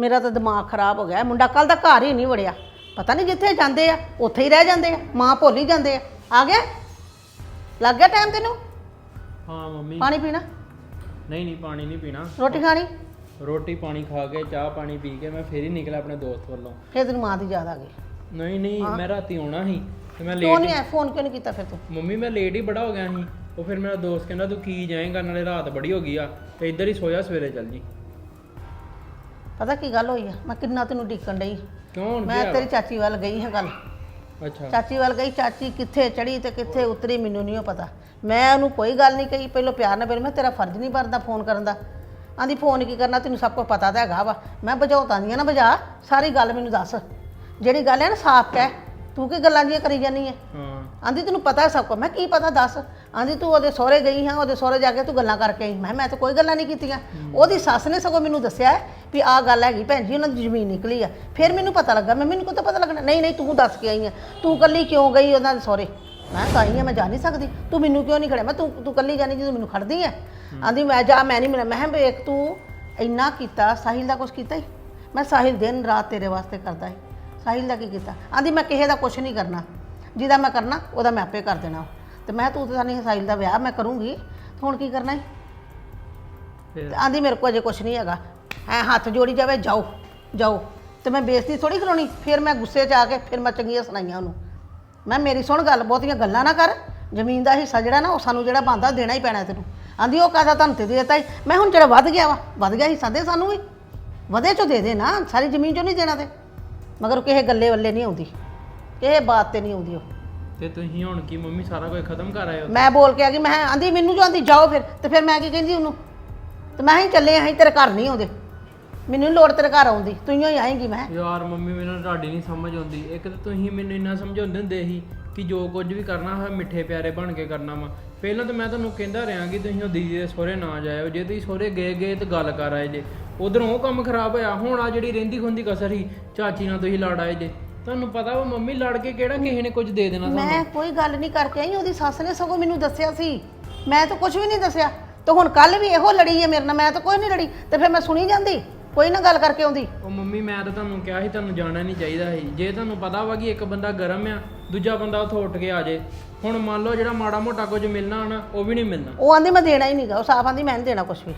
ਮੇਰਾ ਤਾਂ ਦਿਮਾਗ ਖਰਾਬ ਹੋ ਗਿਆ। ਮੁੰਡਾ ਕੱਲ ਦਾ ਘਰ ਹੀ ਨਹੀਂ ਵੜਿਆ। ਪਤਾ ਨਹੀਂ ਜਿੱਥੇ ਜਾਂਦੇ ਆ ਉੱਥੇ ਹੀ ਰਹਿ ਜਾਂਦੇ ਆ ਮਾਂ ਭੁੱਲ ਹੀ ਜਾਂਦੇ ਆ। ਆ ਗਿਆ? ਲੱਗ ਗਿਆ ਟਾਈਮ ਤੈਨੂੰ? ਹਾਂ ਮੰਮੀ। ਪਾਣੀ ਪੀਣਾ? ਨਹੀਂ ਨਹੀਂ ਪਾਣੀ ਨਹੀਂ ਪੀਣਾ। ਰੋਟੀ ਖਾਣੀ? ਰੋਟੀ ਪਾਣੀ ਖਾ ਕੇ ਚਾਹ ਪਾਣੀ ਪੀ ਕੇ ਮੈਂ ਫੇਰ ਹੀ ਨਿਕਲਿਆ ਆਪਣੇ ਦੋਸਤ ਵੱਲੋਂ। ਫਿਰ ਤੈਨੂੰ ਮਾਂ ਦੀ ਯਾਦ ਆ ਗਈ। ਨਹੀਂ ਨਹੀਂ ਮੈਂ ਰਾਤੀ ਆਉਣਾ ਸੀ ਤੇ ਮੈਂ ਕਿਉਂ ਲੇਟ ਨਹੀਂ ਆਇਆ? ਫੋਨ ਕਿਉਂ ਨਹੀਂ ਕੀਤਾ ਫਿਰ ਤੂੰ? ਮੰਮੀ ਮੈਂ ਲੇਟ ਹੀ ਬੜਾ ਹੋ ਗਿਆ ਸੀ। ਉਹ ਫਿਰ ਮੇਰਾ ਦੋਸਤ ਕਹਿੰਦਾ ਤੂੰ ਕੀ ਜਾਏਂਗਾ? ਨਾਲੇ ਰਾਤ ਬੜੀ ਹੋ ਗਈ ਆ ਤੇ ਇੱਧਰ ਹੀ ਸੋਇਆ ਸਵੇਰੇ ਚੱਲ ਜੀ। ਪਤਾ ਕੀ ਗੱਲ ਹੋਈ ਆ? ਮੈਂ ਕਿੰਨਾ ਤੈਨੂੰ ਢੀਕਣ ਡਈ ਮੈਂ ਤੇਰੀ ਚਾਚੀ ਵੱਲ ਗਈ ਹਾਂ ਗੱਲ? ਅੱਛਾ। ਚਾਚੀ ਵੱਲ ਗਈ ਚਾਚੀ ਕਿੱਥੇ ਚੜੀ ਤੇ ਕਿੱਥੇ ਉਤਰੀ ਮੈਨੂੰ ਨਹੀਂ ਪਤਾ। ਮੈਂ ਉਹਨੂੰ ਕੋਈ ਗੱਲ ਨਹੀਂ ਕਹੀ ਪਹਿਲਾਂ ਪਿਆਰ ਨਾਲ ਬੋਲੀ ਮੈਂ ਤੇਰਾ ਫਰਜ਼ ਨਹੀਂ ਬਣਦਾ ਫੋਨ ਕਰਨ ਦਾ। ਆਂਦੀ ਫੋਨ ਕੀ ਕਰਨਾ? ਤੈਨੂੰ ਸਭ ਕੁਝ ਪਤਾ ਤਾਂ ਹੈਗਾ ਵਾ। ਮੈਂ ਬੁਝਾਉਤਾਂ ਦੀਆਂ ਨਾ ਬੁਝਾ ਸਾਰੀ ਗੱਲ ਮੈਨੂੰ ਦੱਸ। ਜਿਹੜੀ ਗੱਲ ਹੈ ਨਾ ਸਾਫ਼ ਕਹਿ। ਤੂੰ ਕੀ ਗੱਲਾਂ ਜੀਆਂ ਕਰੀ ਜਾਨੀ ਹਾਂ। ਆਂਦੀ ਤੈਨੂੰ ਪਤਾ ਸਭ ਕੁਝ ਮੈਂ ਕੀ ਪਤਾ ਦੱਸ। ਆਂਦੀ ਤੂੰ ਉਹਦੇ ਸਹੁਰੇ ਗਈ ਹਾਂ ਉਹਦੇ ਸਹੁਰੇ ਜਾ ਕੇ ਤੂੰ ਗੱਲਾਂ ਕਰਕੇ ਆਈ। ਮੈਂ ਮੈਂ ਤਾਂ ਕੋਈ ਗੱਲਾਂ ਨਹੀਂ ਕੀਤੀਆਂ। ਉਹਦੀ ਸੱਸ ਨੇ ਸਗੋਂ ਮੈਨੂੰ ਦੱਸਿਆ ਹੈ ਵੀ ਆਹ ਗੱਲ ਹੈਗੀ ਭੈਣ ਜੀ ਉਹਨਾਂ ਦੀ ਜ਼ਮੀਨ ਨਿਕਲੀ ਆ। ਫਿਰ ਮੈਨੂੰ ਪਤਾ ਲੱਗਾ ਮੈਂ ਮੈਨੂੰ ਕਿਤੇ ਪਤਾ ਲੱਗਣਾ? ਨਹੀਂ ਨਹੀਂ ਤੂੰ ਦੱਸ ਕੇ ਆਈ ਆ। ਤੂੰ ਕੱਲੀ ਕਿਉਂ ਗਈ ਉਹਨਾਂ ਦੇ ਸਹੁਰੇ? ਮੈਂ ਤਾਂ ਆਈ ਆ ਮੈਂ ਜਾ ਨਹੀਂ ਸਕਦੀ। ਤੂੰ ਮੈਨੂੰ ਕਿਉਂ ਨਹੀਂ ਖੜਿਆ? ਮੈਂ ਤੂੰ ਤੂੰ ਕੱਲੀ ਜਾਣੀ ਜਦੋਂ ਮੈਨੂੰ ਖੜਦੀ ਆ? ਆਂਦੀ ਮੈਂ ਜਾ ਮੈਂ ਨਹੀਂ ਮੈਂ ਕਿਹਾ ਵੇਖ ਤੂੰ ਇੰਨਾ ਕੀਤਾ ਸਾਹਿਲ ਦਾ ਕੁਝ ਕੀਤਾ ਹੀ ਮੈਂ ਸਾਹਿਲ ਦਿਨ ਰਾਤ ਤੇਰੇ ਵਾਸਤੇ ਕਰਦਾ ਹੈ ਸਾਹਿਲ ਦਾ ਕੀ ਕੀਤਾ? ਆਂਦੀ ਮੈਂ ਕਿਸੇ ਦਾ ਕੁਝ ਨਹੀਂ ਕਰਨਾ। ਜਿਹਦਾ ਮੈਂ ਕਰਨਾ ਉਹਦਾ ਮੈਂ ਆਪੇ ਕਰ ਦੇਣਾ। ਤੇ ਮੈਂ ਤੂੰ ਤਾਂ ਨਹੀਂ ਸਾਹਿਲ ਦਾ ਵਿਆਹ ਮੈਂ ਕਰੂੰਗੀ ਤੇ ਹੁਣ ਕੀ ਕਰਨਾ ਹੈ ਫਿਰ? ਆਂਦੀ ਮੇਰੇ ਕੋਲ ਅਜੇ ਕੁਝ ਨਹੀਂ ਹੈਗਾ। ਐ ਹੱਥ ਜੋੜੀ ਜਾਵੇ ਜਾਓ ਜਾਓ। ਤੇ ਮੈਂ ਬੇਇੱਜ਼ਤੀ ਥੋੜੀ ਕਰਾਉਣੀ ਫਿਰ ਮੈਂ ਗੁੱਸੇ 'ਚ ਆ ਕੇ ਫਿਰ ਮੈਂ ਚੰਗੀਆਂ ਸੁਣਾਈਆਂ ਉਹਨੂੰ। ਮੈਂ ਮੇਰੀ ਸੁਣ ਗੱਲ ਬਹੁਤੀਆਂ ਗੱਲਾਂ ਨਾ ਕਰ। ਜ਼ਮੀਨ ਦਾ ਹਿੱਸਾ ਜਿਹੜਾ ਨਾ ਉਹ ਸਾਨੂੰ ਜਿਹੜਾ ਬੰਦਾ ਦੇਣਾ ਹੀ ਪੈਣਾ ਤੈਨੂੰ। ਆਂਦੀ ਉਹ ਕਾਹਦਾ ਤੁਹਾਨੂੰ ਤੇ ਦੇਤਾ ਹੀ ਮੈਂ ਹੁਣ ਜਿਹੜਾ ਵੱਧ ਗਿਆ ਵਾ ਵੱਧ ਗਿਆ ਹਿੱਸਾ ਦੇ ਸਾਨੂੰ ਵੀ। ਵਧੇ ਚੋਂ ਦੇ ਦੇ ਨਾ ਸਾਰੀ ਜ਼ਮੀਨ ਚੋਂ ਨਹੀਂ ਦੇਣਾ ਤੇ। ਮਗਰ ਉਹ ਕਿਸੇ ਗੱਲੇ ਵੱਲੇ ਨਹੀਂ ਆਉਂਦੀ। ਕਿਸੇ ਬਾਤ ਤੇ ਨਹੀਂ ਆਉਂਦੀ ਉਹ। ਤੇ ਤੁਸੀਂ ਹੁਣ ਕੀ ਮੰਮੀ ਸਾਰਾ ਕੁਝ ਖਤਮ ਕਰ ਆਏ ਹੋ? ਮੈਂ ਬੋਲ ਕੇ ਆ ਗਈ ਮੈਂ ਕਿਹਾ, ਆਂਦੀ ਮੈਨੂੰ ਜੋ ਆਂਦੀ ਜਾਓ ਫਿਰ। ਤੇ ਫਿਰ ਮੈਂ ਕੀ ਕਹਿੰਦੀ ਉਹਨੂੰ? ਤੇ ਮੈਂ ਹੀ ਚੱਲੇ ਆਂ ਤੇਰੇ ਘਰ ਨਹੀਂ ਆਉਂਦੇ। ਮੈਨੂੰ ਨੀ ਲੋੜ ਤੇਰੇ ਘਰ ਆਉਂਦੀ। ਤੂੰ ਹੀ ਆਏਂਗੀ ਮੈਂ। ਯਾਰ ਮੰਮੀ ਮੈਨੂੰ ਤੁਹਾਡੀ ਨਹੀਂ ਸਮਝ ਆਉਂਦੀ। ਇੱਕ ਤਾਂ ਤੁਸੀਂ ਮੈਨੂੰ ਇੰਨਾ ਸਮਝਾਉਂਦੇ ਹੁੰਦੇ ਸੀ ਕਿ ਜੋ ਕੁਝ ਵੀ ਕਰਨਾ ਹੈ ਮਿੱਠੇ ਪਿਆਰੇ ਬਣ ਕੇ ਕਰਨਾ ਵਾ। ਪਹਿਲਾਂ ਤਾਂ ਮੈਂ ਤੁਹਾਨੂੰ ਕਹਿੰਦਾ ਰਿਹਾ ਕਿ ਤੁਸੀਂ ਉਹ ਦੀਦੀ ਦੇ ਸਹੁਰੇ ਨਾ ਜਾਇਓ। ਜੇ ਤੁਸੀਂ ਸਹੁਰੇ ਗਏ ਗਏ ਤੇ ਗੱਲ ਕਰ ਆਏ ਜੇ। ਉਧਰੋਂ ਉਹ ਕੰਮ ਖਰਾਬ ਹੋਇਆ ਹੁਣ ਆ ਜਿਹੜੀ ਰਹਿੰਦੀ ਖੁੰਦੀ ਕਸਰ ਸੀ ਚਾਚੀ ਨਾਲ ਤੁਸੀਂ ਲੜ ਆਏ ਜੇ। ਤੁਹਾਨੂੰ ਪਤਾ ਵਾ ਮੰਮੀ ਲੜ ਕੇ ਕਿਹੜਾ ਕਿਸੇ ਨੇ ਕੁਝ ਦੇ ਦੇਣਾ ਸਾਨੂੰ? ਮੈਂ ਕੋਈ ਗੱਲ ਨਹੀਂ ਕਰਕੇ ਆਈ ਉਹਦੀ ਸੱਸ ਨੇ ਸਗੋਂ ਮੈਨੂੰ ਦੱਸਿਆ ਸੀ। ਮੈਂ ਤਾਂ ਕੁਝ ਵੀ ਨਹੀਂ ਦੱਸਿਆ। ਤੇ ਹੁਣ ਕੱਲ ਵੀ ਇਹੋ ਲੜੀ ਹੈ ਮੇਰੇ ਨਾਲ ਮੈਂ ਤਾਂ ਕੋਈ ਨਹੀਂ ਲੜੀ। ਤੇ ਫਿਰ ਮੈਂ ਸੁਣੀ ਜਾਂਦੀ ਕੋਈ ਨਾ ਗੱਲ ਕਰਕੇ ਆਉਂਦੀ। ਉਹ ਮੰਮੀ ਮੈਂ ਤਾਂ ਤੁਹਾਨੂੰ ਕਿਹਾ ਸੀ ਤੁਹਾਨੂੰ ਜਾਣਾ ਨਹੀਂ ਚਾਹੀਦਾ ਸੀ। ਜੇ ਤੁਹਾਨੂੰ ਪਤਾ ਵਾ ਕਿ ਇੱਕ ਬੰਦਾ ਗਰਮ ਆ ਦੂਜਾ ਬੰਦਾ ਉੱਥੋਂ ਉੱਠ ਕੇ ਆ ਜੇ ਹੁਣ ਮੰਨ ਲਓ ਜਿਹੜਾ ਮਾੜਾ ਮੋਟਾ ਕੁਝ ਮਿਲਣਾ ਨਾ ਉਹ ਵੀ ਨਹੀਂ ਮਿਲਣਾ। ਉਹ ਆਂਦੀ ਮੈਂ ਦੇਣਾ ਹੀ ਨਹੀਂਗਾ ਉਹ ਸਾਫ਼ ਆਂਦੀ ਮੈਂ ਨਹੀਂ ਦੇਣਾ ਕੁਝ ਵੀ।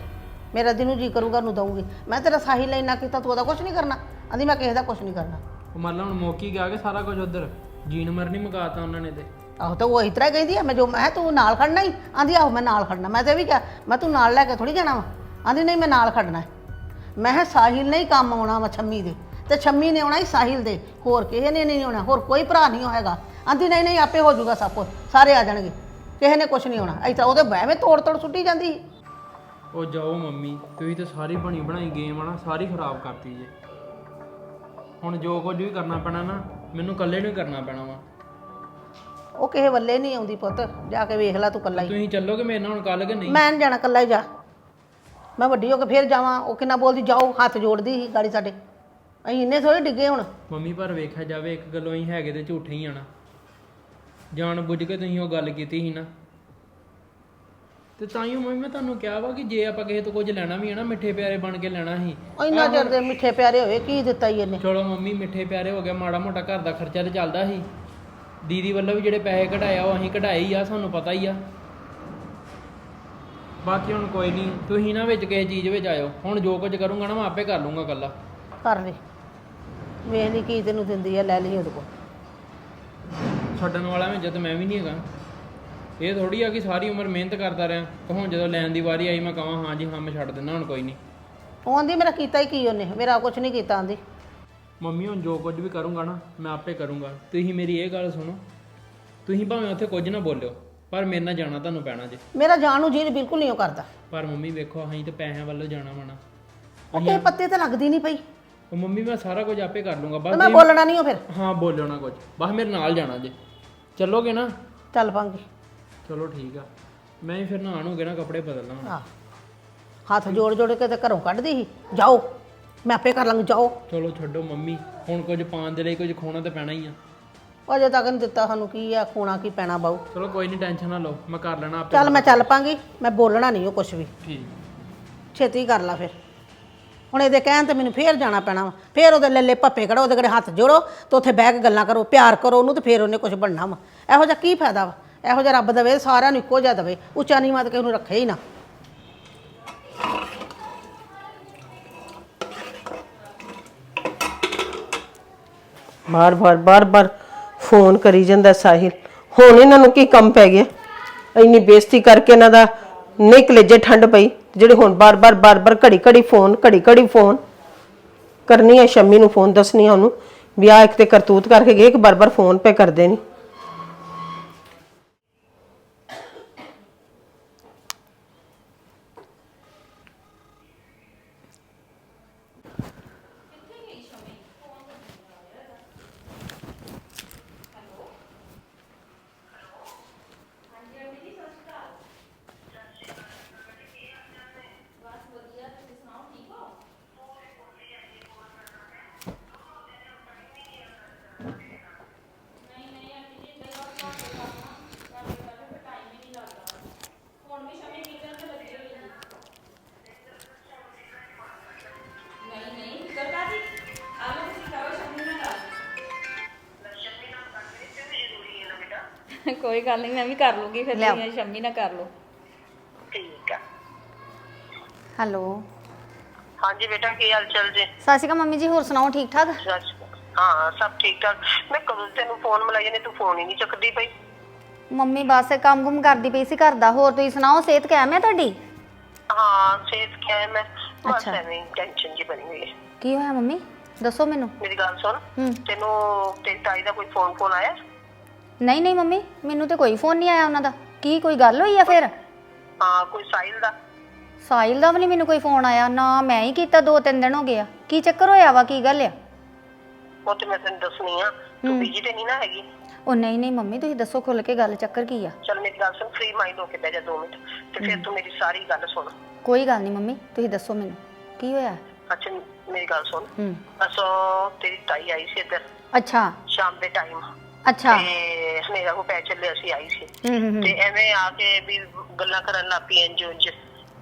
ਮੇਰਾ ਦਿਨੂ ਜੀ ਕਰੂਗਾ ਉਹਨੂੰ ਦਊਂਗੀ। ਮੈਂ ਤੇਰਾ ਸਾਹਿਲ ਨਾ ਕੀਤਾ ਤੂੰ ਉਹਦਾ ਕੁਝ ਨਹੀਂ ਕਰਨਾ। ਆਂਦੀ ਮੈਂ ਕਿਸੇ ਦਾ ਕੁਝ ਨਹੀਂ ਕਰਨਾ। ਉਹ ਮੰਨ ਲਾ ਹੁਣ ਮੌਕੀ ਗਿਆ ਕਿ ਸਾਰਾ ਕੁਝ ਉਧਰ ਜੀਣ ਮਰਨੀ ਮੁਕਾਤਾ ਉਹਨਾਂ ਨੇ ਤੇ। ਆਹੋ ਤਾਂ ਉਹ ਇਸ ਤਰ੍ਹਾਂ ਹੀ ਕਹਿੰਦੀ ਆ ਮੈਂ ਜੋ ਮੈਂ ਤੂੰ ਨਾਲ ਖੜਨਾ ਹੀ? ਆਂਦੀ ਆਹੋ ਮੈਂ ਨਾਲ ਖੜਨਾ। ਮੈਂ ਤੇ ਇਹ ਵੀ ਕਿਹਾ ਮੈਂ ਤੂੰ ਨਾਲ ਲੈ ਕੇ ਥੋੜੀ ਜਾਣਾ ਵਾ? ਆਂਦੀ ਨਹੀਂ ਮੈਂ ਨਾਲ ਖੜਨਾ ਹੈ। ਮੈਂ ਕਿਹਾ ਸਾਹਿਲ ਨੇ ਹੀ ਕੰਮ ਆਉਣਾ ਵਾ ਛੰਮੀ ਦੇ। ਤੇ ਛੰਮੀ ਨੇ ਆਉਣਾ ਹੀ ਸਾਹਿਲ ਦੇ। ਹੋਰ ਕਿਸੇ ਨੇ ਨਹੀਂ ਆਉਣਾ ਹੋਰ ਕੋਈ ਭਰਾ ਨਹੀਂ ਹੋਏਗਾ ਆਂਦੀ ਨਹੀਂ ਨਹੀਂ ਆਪੇ ਹੋ ਜਾਊਗਾ ਸਭ ਕੁਝ। ਸਾਰੇ ਆ ਜਾਣਗੇ। ਕਿਸੇ ਨੇ ਕੁਝ ਨਹੀਂ ਆਉਣਾ। ਇਸ ਤਰ੍ਹਾਂ ਉਹਦੇ ਬਹਿਵੇਂ ਤੋੜ ਤੋੜ ਸੁੱਟੀ ਜਾਂਦੀ ਸੀ। ਉਹ ਜਾਓ ਮੰਮੀ ਤੁਸੀਂ ਤਾਂ ਸਾਰੀ ਬਣੀ ਬਣਾਈ ਗੇਮ ਆ ਨਾ ਸਾਰੀ ਖਰਾਬ ਕਰਤੀ ਜੇ। ਹੁਣ ਜੋ ਕੁਝ ਵੀ ਕਰਨਾ ਪੈਣਾ ਨਾ ਮੈਨੂੰ ਇਕੱਲੇ ਨੂੰ ਹੀ ਕਰਨਾ ਪੈਣਾ ਵਾ। ਉਹ ਕਿਸੇ ਵੱਲੇ ਨਹੀਂ ਆਉਂਦੀ ਪੁੱਤ ਜਾ ਕੇ ਵੇਖ ਲੈ ਤੂੰ ਕੱਲਾ ਹੀ। ਤੁਸੀਂ ਚੱਲੋਗੇ ਮੇਰੇ ਨਾਲ ਹੁਣ ਕੱਲ ਕਿ ਨਹੀਂ? ਮੈਂ ਨਹੀਂ ਜਾਣਾ ਕੱਲਾ ਹੀ ਜਾ। ਮੈਂ ਵੱਡੀ ਹੋ ਕੇ ਫੇਰ ਜਾਵਾਂ ਉਹ ਕਿੰਨਾ ਬੋਲਦੀ ਜਾਓ ਹੱਥ ਜੋੜਦੀ ਸੀ ਗਾੜੀ ਸਾਡੇ। ਅਸੀਂ ਇੰਨੇ ਥੋੜੇ ਡਿੱਗੇ ਹੁਣ। ਮੰਮੀ ਪਰ ਵੇਖਿਆ ਜਾਵੇ ਇੱਕ ਗੱਲੋਂ ਹੀ ਹੈਗੇ ਤੇ ਝੂਠੇ ਹੀ ਆ ਨਾ। ਜਾਣ ਬੁੱਝ ਕੇ ਤੁਸੀਂ ਉਹ ਗੱਲ ਕੀਤੀ ਸੀ ਨਾ। ਤੇ ਤਾਂ ਹੀ ਮੈਂ ਤੁਹਾਨੂੰ ਕਿਹਾ ਵਾ ਕਿ ਜੇ ਆਪਾਂ ਕਿਸੇ ਤੋਂ ਕੁਝ ਲੈਣਾ ਵੀ ਹੈ ਨਾ ਮਿੱਠੇ ਪਿਆਰੇ ਬਣ ਕੇ ਲੈਣਾ ਸੀ। ਇੰਨਾ ਚਿਰ ਦੇ ਮਿੱਠੇ ਪਿਆਰੇ ਹੋਏ ਕੀ ਦਿੱਤਾ ਹੀ ਇਹਨੇ? ਚਲੋ ਮੰਮੀ ਮਿੱਠੇ ਪਿਆਰੇ ਹੋ ਗਿਆ ਮਾੜਾ ਮੋਟਾ ਘਰ ਦਾ ਖਰਚਾ ਤੇ ਚੱਲਦਾ ਸੀ। ਦੀਦੀ ਵੱਲੋਂ ਵੀ ਜਿਹੜੇ ਪੈਸੇ ਕਢਾਏ ਆ ਉਹ ਅਸੀਂ ਕਢਾਏ ਹੀ ਆ ਸਾਨੂੰ ਪਤਾ ਹੀ ਆ। ਬਾਕੀ ਹੁਣ ਕੋਈ ਨਹੀਂ ਤੁਸੀਂ ਨਾ ਵਿੱਚ ਕਿਸੇ ਚੀਜ਼ ਵਿੱਚ ਆਇਓ। ਹੁਣ ਜੋ ਕੁਝ ਕਰੂੰਗਾ ਨਾ ਮੈਂ ਆਪੇ ਕਰ ਲੂੰਗਾ ਇਕੱਲਾ। ਕਰ ਲਈ ਵੇਖ ਲਈ ਕੀ ਤੈਨੂੰ ਦਿੰਦੀ ਆ ਲੈ ਲਈ ਉਹਦੇ ਕੋਲ। ਛੱਡਣ ਵਾਲਾ ਮੈਂ ਜਦ ਮੈਂ ਵੀ ਨਹੀਂ ਹੈਗਾ। ਇਹ ਥੋੜੀ ਆ ਕਿ ਸਾਰੀ ਉਮਰ ਮਿਹਨਤ ਕਰਦਾ ਰਿਹਾ। ਤੇ ਹੁਣ ਜਦੋਂ ਲੈਣ ਦੀ ਵਾਰੀ ਆਈ ਮੈਂ ਕਹਾਂ ਹਾਂ ਜੀ ਹਾਂ ਮੈਂ ਛੱਡ ਦਿੰਦਾ ਹੁਣ ਕੋਈ ਨਹੀਂ। ਉਹ ਆਂਦੀ ਮੇਰਾ ਕੀਤਾ ਹੀ ਕੀ ਉਹਨੇ? ਮੇਰਾ ਕੁਝ ਨਹੀਂ ਕੀਤਾ ਆਂਦੀ ਮੰਮੀ ਹੁਣ ਜੋ ਕੁਝ ਵੀ ਕਰੂੰਗਾ ਨਾ ਮੈਂ ਆਪੇ ਕਰੂੰਗਾ। ਤੁਸੀਂ ਮੇਰੀ ਇਹ ਗੱਲ ਸੁਣੋ। ਤੁਸੀਂ ਭਾਵੇਂ ਉੱਥੇ ਕੁਝ ਨਾ ਬੋਲਿਓ ਪਰ ਮੇਰੇ ਨਾਲ ਜਾਣਾ ਤੁਹਾਨੂੰ ਪੈਣਾ ਜੇ। ਮੇਰਾ ਜਾਣ ਨੂੰ ਜੀ ਬਿਲਕੁਲ ਨਹੀਂ ਉਹ ਕਰਦਾ। ਪਰ ਮੰਮੀ ਵੇਖੋ ਅਸੀਂ ਤੇ ਪੈਸਿਆਂ ਵੱਲੋਂ ਜਾਣਾ ਵਣਾ। ਉਹ ਤੇ ਪੱਤੇ ਤੇ ਲੱਗਦੀ ਨਹੀਂ ਪਈ। ਉਹ ਮੰਮੀ ਮੈਂ ਸਾਰਾ ਕੁਝ ਆਪੇ ਕਰ ਲੂੰਗਾ। ਬਸ ਮੈਂ ਬੋਲਣਾ ਨਹੀਂ ਉਹ ਫਿਰ। ਹਾਂ ਬੋਲਿਓ ਨਾ ਕੁਝ। ਬਸ ਮੇਰੇ ਨਾਲ ਜਾਣਾ ਜੇ। ਚੱਲੋਗੇ ਨਾ? ਚੱਲ ਪਾਂਗੀ। ਚਲੋ ਠੀਕ ਆ। ਮੈਂ ਹੀ ਫਿਰ ਨਹਾਣ ਹੋ ਗਿਆ ਨਾ ਕੱਪੜੇ ਹੁਣ ਆ ਹੱਥ ਜੋੜ ਜੋੜ ਕੇ ਤੇ ਘਰੋਂ ਕੱਢਦੀ ਸੀ। ਜਾਓ ਮੈਂ ਆਪੇ ਕਰ ਲਾਂਗੀ ਜਾਓ। ਚਲੋ ਛੱਡੋ ਮੰਮੀ ਹੁਣ ਕੁਝ ਪਾਣ ਦੇ ਲਈ ਕੁਝ ਖੋਣਾ ਤੇ ਪੈਣਾ ਹੀ ਆ। ਉਹ ਅਜੇ ਤੱਕ ਨਹੀਂ ਦਿੱਤਾ ਸਾਨੂੰ ਕੀ ਆ ਖੂਣਾ ਕੀ ਪੈਣਾ ਬਾਊ। ਚਲੋ ਕੋਈ ਨਹੀਂ ਟੈਨਸ਼ਨ ਨਾ ਲਓ ਮੈਂ ਕਰ ਲੈਣਾ ਆਪੇ। ਚੱਲ ਮੈਂ ਚੱਲ ਪਾਂਗੀ ਮੈਂ ਬੋਲਣਾ ਨਹੀਂ ਉਹ ਕੁਝ ਵੀ। ਠੀਕ। ਛੇਤੀ ਕਰ ਲਾ ਫਿਰ। ਹੁਣ ਇਹਦੇ ਕਹਿਣ ਤੇ ਮੈਨੂੰ ਫੇਰ ਜਾਣਾ ਪੈਣਾ ਵਾ। ਫੇਰ ਉਹਦੇ ਲੱਲੇ ਪੱਪੇ ਕੜੋ ਉਹਦੇ ਕੜੇ ਹੱਥ ਜੋੜੋ ਤੇ ਉੱਥੇ ਬਹਿ ਕੇ ਗੱਲਾਂ ਕਰੋ ਪਿਆਰ ਕਰੋ ਉਹਨੂੰ ਤੇ ਫੇਰ ਉਹਨੇ ਕੁਝ ਬਣਨਾ ਵਾ। ਇਹੋ ਜਿਹਾ ਕੀ ਫਾਇਦਾ ਵਾ? ਇਹੋ ਜਿਹਾ ਰੱਬ ਦੇਵੇ, ਸਾਰਿਆਂ ਨੂੰ ਇੱਕੋ ਜਿਹਾ ਦੇਵੇ, ਉੱਚਾ ਨੀਵਾਂ ਤੇ ਕਿਸੇ ਨੂੰ ਰੱਖੇ ਹੀ ਨਾ। ਬਾਰ ਬਾਰ ਬਾਰ ਬਾਰ ਫੋਨ ਕਰੀ ਜਾਂਦਾ ਸਾਹਿਲ। ਹੁਣ ਇਹਨਾਂ ਨੂੰ ਕੀ ਕੰਮ ਪੈ ਗਿਆ? ਇੰਨੀ ਬੇਇੱਜ਼ਤੀ ਕਰਕੇ ਇਹਨਾਂ ਦਾ ਨਹੀਂ ਕਲੇਜੇ ਠੰਡ ਪਈ, ਜਿਹੜੇ ਹੁਣ ਬਾਰ ਬਾਰ ਬਾਰ ਬਾਰ ਘੜੀ ਘੜੀ ਫੋਨ, ਘੜੀ ਘੜੀ ਫੋਨ ਕਰਨੀ ਹੈ ਸ਼ੰਮੀ ਨੂੰ ਫੋਨ ਦੱਸਣੀ ਆ ਉਹਨੂੰ, ਵੀ ਆ ਇੱਕ ਤੇ ਕਰਤੂਤ ਕਰਕੇ ਗਏ ਕਿ ਬਾਰ ਬਾਰ ਫੋਨ ਪੇ ਕਰਦੇ ਨਹੀਂ ਕੋਈ ਗੱਲ ਨਹੀਂ ਮੈਂ ਵੀ ਕਰ ਲੂੰਗੀ ਫਿਰ ਤੁਸੀਂ ਸ਼ੰਮੀ ਨਾਲ ਕਰ ਲਓ। ਠੀਕ ਆ। ਹੈਲੋ। ਹਾਂਜੀ ਬੇਟਾ ਕੀ ਹਾਲ ਚਾਲ ਜੀ? ਸਤਿ ਸ਼੍ਰੀ ਅਕਾਲ ਮੰਮੀ ਜੀ ਹੋਰ ਸੁਣਾਓ ਠੀਕ ਠਾਕ? ਸਤਿ ਸ਼੍ਰੀ ਅਕਾਲ। ਹਾਂ ਸਭ ਠੀਕ ਠਾਕ। ਮੈਂ ਕਦੋਂ ਦੀ ਤੈਨੂੰ ਫੋਨ ਮਿਲਾਈ ਨੇ ਤੂੰ ਫੋਨ ਹੀ ਨਹੀਂ ਚੱਕਦੀ ਪਈ। ਮੰਮੀ ਬਸ ਕੰਮ ਕੁਮ ਕਰਦੀ ਪਈ ਸੀ ਘਰ ਦਾ ਹੋਰ ਤੁਸੀਂ ਸੁਣਾਓ ਸਿਹਤ ਕਿਵੇਂ ਹੈ ਤੁਹਾਡੀ? ਹਾਂ ਸਿਹਤ ਕਿਵੇਂ ਮੈਂ ਬਸ ਅੱਛਾ। ਐਵੇਂ ਟੈਨਸ਼ਨ ਜੀ ਬਣੀ ਹੋਈ ਹੈ। ਕੀ ਹੋਇਆ ਮੰਮੀ? ਦੱਸੋ ਮੈਨੂੰ। ਮੇਰੀ ਗੱਲ ਸੁਣ। ਹੂੰ। ਤੈਨੂੰ ਤੇਰੀ ਤਾਈ ਦਾ ਕੋਈ ਫੋਨ ਫੋਨ ਆਇਆ? ਨਹੀਂ ਨਹੀਂ ਮੰਮੀ ਮੈਨੂੰ ਤੇ ਕੋਈ ਫੋਨ ਨਹੀਂ ਆਇਆ ਉਹਨਾਂ ਦਾ। ਕੀ ਕੋਈ ਗੱਲ ਹੋਈ ਆ ਫਿਰ? ਹਾਂ ਕੋਈ ਸਾਹਿਲ ਦਾ। ਸਾਹਿਲ ਦਾ ਵੀ ਨਹੀਂ ਮੈਨੂੰ ਕੋਈ ਫੋਨ ਆਇਆ ਨਾ ਮੈਂ ਹੀ ਕੀਤਾ ਦੋ ਤਿੰਨ ਦਿਨ ਹੋ ਗਏ ਆ। ਕੀ ਚੱਕਰ ਹੋਇਆ ਵਾ ਕੀ ਗੱਲ ਆ? ਉਹ ਤੇ ਮੈਂ ਤੈਨੂੰ ਦੱਸਣੀ ਆ ਤੂੰ ਬੀਜੀ ਤੇ ਨਹੀਂ ਨਾ ਹੈਗੀ? ਉਹ ਨਹੀਂ ਨਹੀਂ ਮੰਮੀ ਤੁਸੀਂ ਦੱਸੋ ਖੁੱਲ ਕੇ ਗੱਲ ਚੱਕਰ ਕੀ ਆ? ਚਲ ਮੇਰੀ ਗੱਲ ਸੁਣ ਫ੍ਰੀ ਮਾਈਂਡ ਹੋ ਕੇ ਬਹਿ ਜਾ 2 ਮਿੰਟ ਤੇ ਫਿਰ ਤੂੰ ਮੇਰੀ ਸਾਰੀ ਗੱਲ ਸੁਣ। ਕੋਈ ਗੱਲ ਨਹੀਂ ਮੰਮੀ ਤੁਸੀਂ ਦੱਸੋ ਮੈਨੂੰ ਕੀ ਹੋਇਆ? ਅੱਛਾ ਮੇਰੀ ਗੱਲ ਸੁਣ। ਹੂੰ। ਅਸੋ ਤੇਰੀ ਤਾਈ ਆਈ ਸੀ ਇੱਧਰ। ਅੱਛਾ। ਸ਼ਾਮ ਦੇ ਟਾਈਮ ਅੱਛਾ। ਤੇ ਹਨੇਰਾ ਕੋ ਪੈ ਚੱਲਿਆ ਸੀ ਆਈ ਸੀ। ਹੂੰ ਹੂੰ ਹੂੰ। ਤੇ ਐਵੇਂ ਆ ਕੇ ਵੀ ਗੱਲਾਂ ਕਰਨ ਲੱਗ ਪਈ ਇੰਜ ਉਂਝ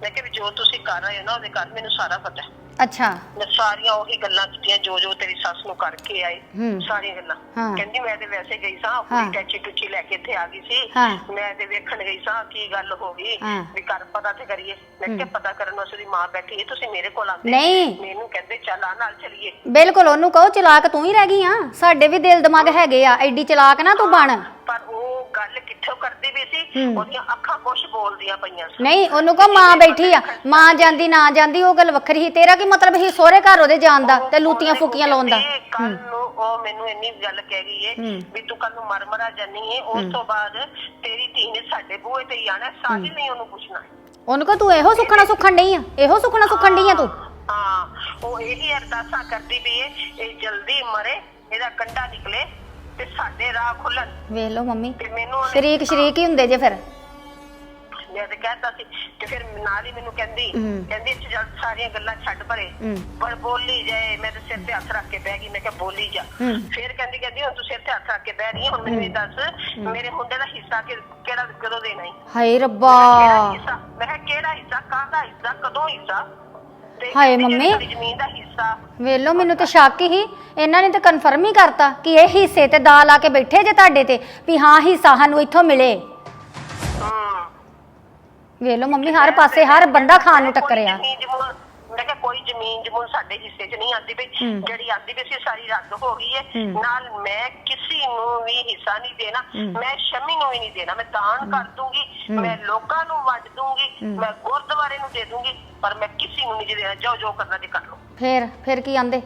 ਮੈਂ ਕਿਹਾ ਵੀ ਜੋ ਤੁਸੀਂ ਕਰ ਰਹੇ ਹੋ ਨਾ ਉਹਦੇ ਕਰ ਮੈਨੂੰ ਸਾਰਾ ਪਤਾ ਹੈ। ਅੱਛਾ। ਮੈਂ ਸਾਰੀਆਂ ਉਹੀ ਗੱਲਾਂ ਕੀਤੀਆਂ ਜੋ ਜੋ ਤੇਰੀ ਸੱਸ ਨੂੰ ਕਰਕੇ ਆਏ ਹੂੰ। ਸਾਰੀਆਂ ਗੱਲਾਂ। ਹਾਂ। ਕਹਿੰਦੀ ਮੈਂ ਤੇ ਵੈਸੇ ਗਈ ਸਾਂ ਹਾਂ। ਪੂਰੀ ਟੈਚੀ ਟੁੱਚੀ ਲੈ ਕੇ ਇੱਥੇ ਆ ਗਈ ਸੀ। ਮੈਂ ਤੇ ਵੇਖਣ ਗਈ ਸਾਂ ਕੀ ਗੱਲ ਹੋ ਗਈ ਹਾਂ। ਵੀ ਕਰ ਪਤਾ ਤੇ ਕਰੀਏ। ਮੈਂ ਕਿਹਾ ਪਤਾ ਕਰਨ ਵਾਸਤੇ ਦੀ ਮਾਂ ਬੈਠੀ ਹੈ ਤੁਸੀਂ ਮੇਰੇ ਕੋਲ ਆਉਂਦੇ। ਨਹੀਂ। ਮੈਨੂੰ ਕਹਿੰਦੇ ਚੱਲ ਆ ਨਾਲ ਚਲੀਏ। ਬਿਲਕੁਲ ਉਹਨੂੰ ਕਹੋ ਚਲਾਕ ਤੂੰ ਹੀ ਰਹਿ ਗਈ ਆ। ਸਾਡੇ ਵੀ ਦਿਲ ਦਿਮਾਗ ਹੈਗੇ ਆ ਐਡੀ ਚਲਾਕ ਨਾ ਤੂੰ ਬਣ। ਪਰ ਉਹ ਗੱਲ ਕਿੱਥੋਂ ਕਰਦੀ ਵੀ ਸੀ? ਉਹਦੀਆਂ ਅੱਖਾਂ ਕੁਛ ਬੋਲਦੀਆਂ ਪਈਆਂ ਸੀ। ਨਹੀਂ ਉਹਨੂੰ ਕਹੋ ਮਾਂ ਬੈਠੀ ਆ। ਮਾਂ ਜਾਂਦੀ ਨਾ ਜਾਂਦੀ ਉਹ ਗੱਲ ਵੱਖਰੀ ਸੀ। ਤੇਰਾ ਕੀ ਮਤਲਬ ਸੀ ਸਹੁਰੇ ਘਰ ਉਹਦੇ ਜਾਣ ਦਾ ਤੇ ਲੂਤੀਆਂ ਫੁਕੀਆਂ ਲਾਉਣ ਦਾ? ਕੱਲ ਨੂੰ ਉਹ ਮੈਨੂੰ ਇੰਨੀ ਗੱਲ ਕਹਿ ਗਈ ਏ ਵੀ ਤੂੰ ਕੱਲ ਨੂੰ ਮਰ ਮਰਾ ਜਾਨੀ ਏ ਉਸ ਤੋਂ ਬਾਅਦ ਤੇਰੀ ਧੀ ਨੇ ਸਾਡੇ ਬੂਹੇ ਤੇ ਹੀ ਆਣਾ ਸਾਹਿਲ ਨਹੀਂ ਉਹਨੂੰ ਪੁੱਛਣਾ ਉਹਨੂੰ ਕਹੋ ਤੂੰ ਇਹੋ ਸੁੱਖਣਾ ਸੁੱਖਣ ਡਈ ਆ? ਇਹੋ ਸੁੱਖਣਾ ਸੁੱਖਣ ਡਈ ਆ ਤੂੰ? ਹਾਂ ਉਹ ਇਹੀ ਅਰਦਾਸਾਂ ਕਰਦੀ ਵੀ ਏ ਇਹ ਜਲਦੀ ਮਰੇ ਇਹਦਾ ਕੰਡਾ ਨਿਕਲੇ। ਤੇ ਸਾਡੇ ਰਾਹ ਖੁੱਲਣ। ਵੇਖ ਲਓ ਮੰਮੀ। ਤੇ ਮੈਨੂੰ ਉਹਨੇ- ਸ਼ਰੀਕ ਸ਼ਰੀਕ ਹੀ ਹੁੰਦੇ ਜੇ ਫਿਰ। ਮੈਂ ਤੇ ਕਹਿੰਦਾ ਸੀ ਤੇ ਫਿਰ ਨਾਲ ਹੀ ਮੈਨੂੰ ਕਹਿੰਦੀ ਕਹਿੰਦੀ ਇੱਥੇ ਜਦ ਸਾਰੀਆਂ ਗੱਲਾਂ ਛੱਡ ਪਰੇ। ਪਰ ਬੋਲੀ ਜਾਏ ਮੈਂ ਤੇ ਸਿਰ ਤੇ ਹੱਥ ਰੱਖ ਕੇ ਬਹਿ ਗਈ ਮੈਂ ਕਿਹਾ ਬੋਲੀ ਜਾ। ਫਿਰ ਕਹਿੰਦੀ ਕਹਿੰਦੀ ਹੁਣ ਤੂੰ ਸਿਰ ਤੇ ਹੱਥ ਰੱਖ ਕੇ ਬਹਿ ਰਹੀ ਹੈ ਹੁਣ ਮੈਨੂੰ ਇਹ ਦੱਸ ਮੇਰੇ ਮੁੰਡੇ ਦਾ ਹਿੱਸਾ ਕਿ- ਕਿਹੜਾ ਕਦੋਂ ਦੇਣਾ ਹੈ ਹਾਏ ਰੱਬਾ। ਕਿਹੜਾ ਹਿੱਸਾ? ਮੈਂ ਕਿਹਾ ਕਿਹੜਾ ਹਿੱਸਾ ਕਾਹਦਾ ਹਿੱਸਾ ਕਦੋਂ ਹਿੱਸਾ? ਤੇ ਹਾਏ ਕਹਿੰਦੀ ਮੰਮੀ। ਜਿਹੜੀ ਜ਼ਮੀਨ ਦਾ ਹਿੱਸਾ? ਵੇਖ ਲਓ ਮੈਨੂੰ ਤੇ ਸ਼ੱਕ ਹੀ। ਇਹਨਾਂ ਨੇ ਤਾਂ ਕਨਫਰਮ ਹੀ ਕਰਤਾ ਕਿ ਇਹ ਹਿੱਸੇ ਤੇ ਦਾ ਲਾ ਕੇ ਬੈਠੇ ਜੇ ਤੁਹਾਡੇ ਤੇ ਵੀ ਹਾਂ ਹਿੱਸਾ ਸਾਨੂੰ ਇੱਥੋਂ ਮਿਲੇ। ਹੂੰ। ਵੇਖ ਲਓ ਮੰਮੀ ਹਰ ਪਾਸੇ ਹਰ ਬੰਦਾ ਖਾਣ ਨੂੰ ਟੱਕਰਿਆ ਕੋਈ ਜ਼ਮੀਨ ਜਮੂਨ- ਮੈਂ ਕਿਹਾ ਕੋਈ ਜ਼ਮੀਨ ਜਮੂਨ ਸਾਡੇ ਹਿੱਸੇ 'ਚ ਨਹੀਂ ਆਂਦੀ ਪਈ। ਜਿਹੜੀ ਆਂਦੀ ਪਈ ਸੀ ਸਾਰੀ ਰੱਦ ਹੋ ਗਈ ਹੈ। ਨਾਲ ਮੈਂ ਕਿਸੇ ਨੂੰ ਵੀ ਹਿੱਸਾ ਨਹੀਂ ਦੇਣਾ। ਮੈਂ ਸ਼ਮੀ ਨੂੰ ਵੀ ਨਹੀਂ ਦੇਣਾ। ਮੈਂ ਦਾਨ ਕਰ ਦੂੰਗੀ। ਮੈਂ ਲੋਕਾਂ ਨੂੰ ਵੰਡ ਦੂੰਗੀ। ਮੈਂ ਗੁਰਦੁਆਰੇ ਨੂੰ ਦੇ ਦੂੰਗੀ ਪਰ ਮੈਂ ਕਿਸੇ ਨੂੰ ਨਹੀਂ ਜੀ ਦੇਣਾ। ਜਾਓ ਜੋ ਕਰਨਾ ਜੀ ਕਰ ਲਓ। ਫੇਰ ਫੇਰ ਕੀ ਆਂਦੇ?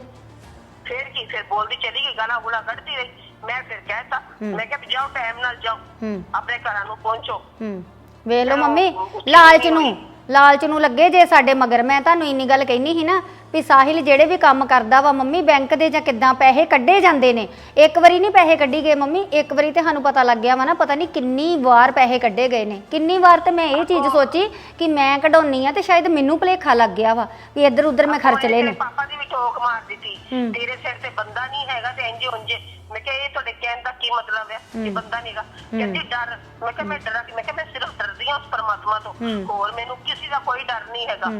ਫਿਰ ਕੀ ਫਿਰ ਬੋਲਦੀ ਚਲੀ ਗਈ ਗਾਲਾਂ ਗੁਲਾ ਕੱਢਦੀ ਰਹੀ। ਮੈਂ ਫਿਰ ਕਹਿਤਾ ਮੈਂ ਕਿਹਾ ਵੀ ਜਾਓ ਟਾਈਮ ਨਾਲ ਜਾਓ। ਹੂੰ। ਆਪਣੇ ਘਰਾਂ ਨੂੰ ਪਹੁੰਚੋ। ਹੂੰ। ਵੇਖ ਲਓ ਮੰਮੀ ਲਾਲਚ ਨੂੰ ਲਾਲਚ ਨੂੰ ਲੱਗੇ ਜੇ ਸਾਡੇ ਮਗਰ। ਮੈਂ ਤੁਹਾਨੂੰ ਇੰਨੀ ਗੱਲ ਕਹਿਨੀ ਸੀ ਨਾ ਵੀ ਸਾਹਿਲ ਜਿਹੜੇ ਵੀ ਕੰਮ ਕਰਦਾ ਵਾ ਮੰਮੀ ਬੈਂਕ ਦੇ ਜਾਂ ਕਿੱਦਾਂ ਪੈਸੇ ਕੱਢੇ ਜਾਂਦੇ ਨੇ? ਇੱਕ ਵਾਰੀ ਨਹੀਂ ਪੈਸੇ ਕੱਢੀ ਗਏ ਮੰਮੀ ਇੱਕ ਵਾਰੀ ਤੇ ਸਾਨੂੰ ਪਤਾ ਲੱਗ ਗਿਆ ਵਾ ਨਾ ਪਤਾ ਨਹੀਂ ਕਿੰਨੀ ਵਾਰ ਪੈਸੇ ਕੱਢੇ ਗਏ ਨੇ। ਕਿੰਨੀ ਵਾਰ ਤੇ ਮੈਂ ਇਹ ਚੀਜ਼ ਸੋਚੀ ਕਿ ਮੈਂ ਕਢਾਉਣੀ ਆ ਤੇ ਸ਼ਾਇਦ ਮੈਨੂੰ ਭੁਲੇਖਾ ਲੱਗ ਗਿਆ ਵਾ ਵੀ ਇੱਧਰ ਉੱਧਰ ਮੈਂ ਖਰਚ ਲਏ ਨੇ। ਪਾਪਾ ਦੀ ਵੀ ਠੋਕ ਮਾਰ ਦਿੱਤੀ। ਤੇਰੇ ਸਿਰ ਤੇ ਬੰਦਾ ਨਹੀਂ ਹੈਗਾ ਤੇ ਇੰਜ ਉਂਝ ਮੈਂ ਕਿਹਾ ਇਹ ਤੁਹਾਡੇ ਕਹਿਣ ਦਾ ਕੀ ਮਤਲਬ ਹੈ। ਕਿ ਬੰਦਾ ਨਹੀਂਗਾ ਕਹਿੰਦੀ ਡਰ। ਮੈਂ ਕਿਹਾ ਮੈਂ ਡਰਾਂ ਮੈਂ ਕਿਹਾ ਮੈਂ ਸਿਰਫ ਡਰਦੀ ਹਾਂ ਉਸ ਪਰਮਾਤਮਾ ਤੋਂ। ਹੋਰ ਮੈਨੂੰ ਕਿਸੇ ਦਾ ਕੋਈ ਡਰ ਨਹੀਂ ਹੈਗਾ।